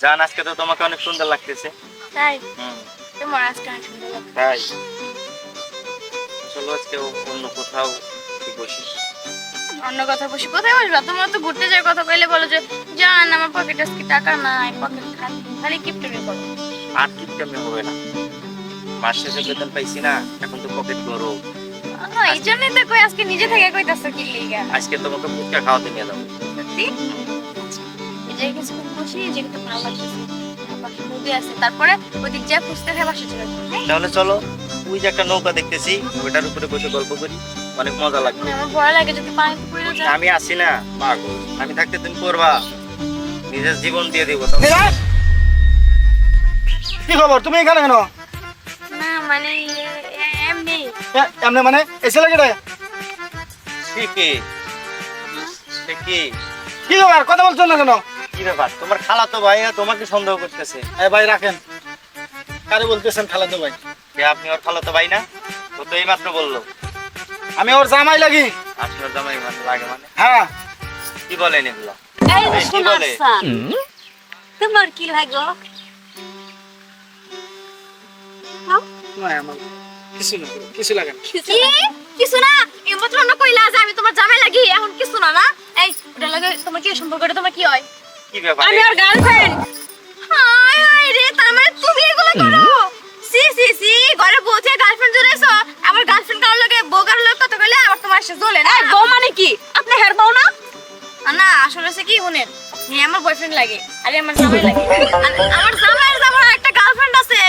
জান আজকে তো তোমাকে অনেক সুন্দর লাগতেছে। তাই? হুম। তোমার আজকে অনেক সুন্দর লাগছে। তাই। চলো আজকে অন্য কোথাও বসি। অন্য কথা বসি? কোথায় বসবা? তোমার তো ঘুরতে যাওয়ার কথা কইলে বলো যে জান আমার পকেটে আজকে টাকা নাই পকেট খালি খালি কিপটেমি করো আর ঠিক কেমন হবে না। মাস শেষে বেতন পাইছি না এখন তো পকেট আহ, এই জন্যই তো কই আজকে নিজে থেকে কইতাছো কি লিগা? আজকে তোমাকে ফুচকা খাওয়াতে নিয়ে যাব। সত্যি? ভালো লাগতেছে আছে। তারপরে ওদিক যা বাসা চলে? তাহলে চলো ওই যে একটা নৌকা দেখতেছি ওইটার উপরে বসে গল্প করি। অনেক মজা লাগবে। আমার ভয় লাগে যদি পানি পড়ে যায়। আমি আসি না পাগল আমি থাকতে তুমি করবা। নিজের জীবন দিয়ে দিব কি খবর? তুমি এখানে কেন? না মানে এ- এ- এমনি এমনি মানে এসে লাগে রে কি? কি? কথা বলছো না কেন? কি ব্যাপার? তোমার খালা তো ভাই তোমাকে সন্দেহ করতেছে। এ ভাই রাখেন। কারে বলতেছেন খালাতো ভাই? যে আপনি ওর খালা তো ভাই না? ও তো এইমাত্র বলল। আমি ওর জামাই লাগি। আপনার জামাই মানে লাগে মানে? হ্যাঁ। কি বলেন এগুলো? এই? সান তোমার কি লাগো? না আমার। কিছু না কিছু লাগে কিছু না? এইমাত্র না কইলা যে আমি তোমার জামাই লাগি এখন কিছু না না? এই ওটা লাগে তোমার কি সম্পর্কটা তোমার কি হয়? কি ব্যাপার আমি ওর গার্লফ্রেন্ড হাই হাই রে তার মানে তুমি এগুলো করো? সি সি সি ঘরে থেকে গার্লফ্রেন্ড জুড়েছো আমার গার্লফ্রেন্ড কারোর লগে কারোর লগে কথা কইলে আবার তোমার সে জ্বলে না। বউ মানে কি? আপনি হের বউ না? না আসলে সে কি শুনেন হ্যাঁ আমার বয়ফ্রেন্ড লাগে আরে আমার জামাই লাগে। আমার জামাইয়ের জামাই একটা গার্লফ্রেন্ড আছে।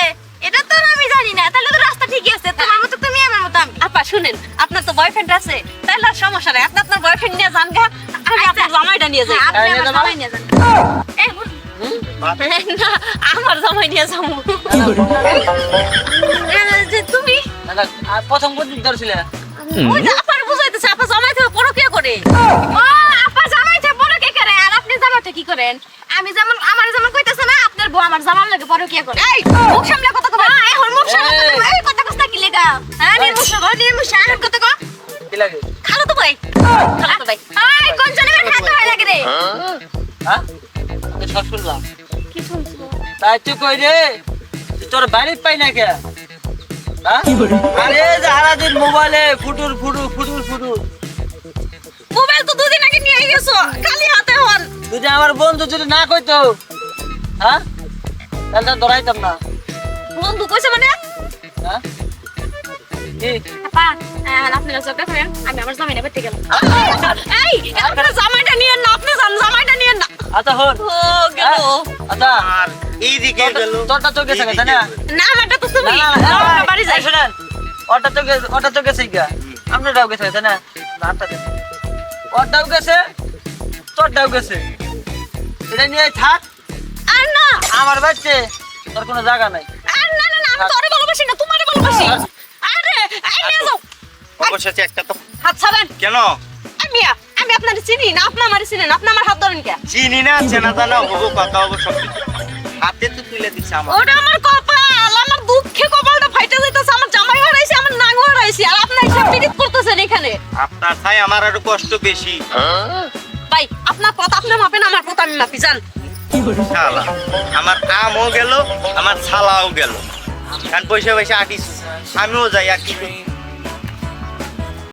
এটা তো আর আমি জানি না তাহলে তো রাস্তা ঠিকই আছে। তোমার মতো তুমি আমার মতো আমি। আপা শুনেন আপনার তো বয়ফ্রেন্ড আছে তাহলে আর সমস্যা নাই। আপনি আপনার বয়ফ্রেন্ড নিয়ে যান গা। আমি আপনার জামাইটা নিয়ে যাই। হ্যাঁ, আমার? জামাই নিয়ে যাব। যে তুমি? প্রথম কোন দিন ধরছিলে আপার বুঝাইতেছে আপা জামাই থেকে পরকিয়া করে। ও আপা জামাই থেকে বড় কে করে আর আপনি জামাইটা কি করেন? আমি যেমন আমার যেমন কইতাছে না আপনার বউ আমার জামার লাগে বড় কে করে। এই মুখ সামলে কথা তাই কই রে? তোর বাড়ি পাই না কে? হ্যাঁ? আরে সারাদিন মোবাইলে ফুটুর ফুটুর ফুটুর ফুটুর। মোবাইল তো দুদিন আগে নিয়ে গেছো খালি হাতে হন যদি আমার বন্ধু যদি না কইতো হ্যাঁ? তাহলে তো ধরাইতাম না। বন্ধু কইছে মানে? হ্যাঁ? জামাইটা নিয়ে না আপনি জামাইটা নিয়ে না। আচ্ছা হন। ও গেল। আচ্ছা। এইদিকে গেল। তোরটা তো গেছে না? না আমারটা তো তুমি না, না, না, যাও, না, আমরা বাড়ি যাই এই ওটা তো গেছে ওটা তো গেছে গা। আপনারটাও গেছে তাই না? না, গেছে। ওরটাও গেছে তোরটাও গেছে। এটা নিয়ে থাক। আর না। আমার বাচ্চে তোর কোনো জায়গা নাই। আর না না না আমি তোরে ভালোবাসি না তোমারে ভালোবাসি। আরে এই নিয়ে যাও। অবশেষে একটা তো। হাত ছাড়েন। কেন? মিয়া আমি আপনার চিনি না আপনি আমার চিনেন আপনি আমার হাত ধরেন কে? চিনি না চেনা জানা হব কথা হব সব কিছু হাতে তো তুলে দিচ্ছে আমার ওটা আমার কপাল আমার দুঃখে কপালটা ফাইটে যাইতেছে আমার জামাই হারাইছে আমার নাং হারাইছে আর আপনি এসব পিরিত করতেছেন এখানে? আপনার তাই আমার আরও কষ্ট বেশি। ভাই আপনার কথা আপনি মাপেন আমার কথা আমি মাপি শালা আমার আমও গেল আমার ছালাও গেল। কারণ পয়সা পয়সা আটিস আমিও যাই আর কি?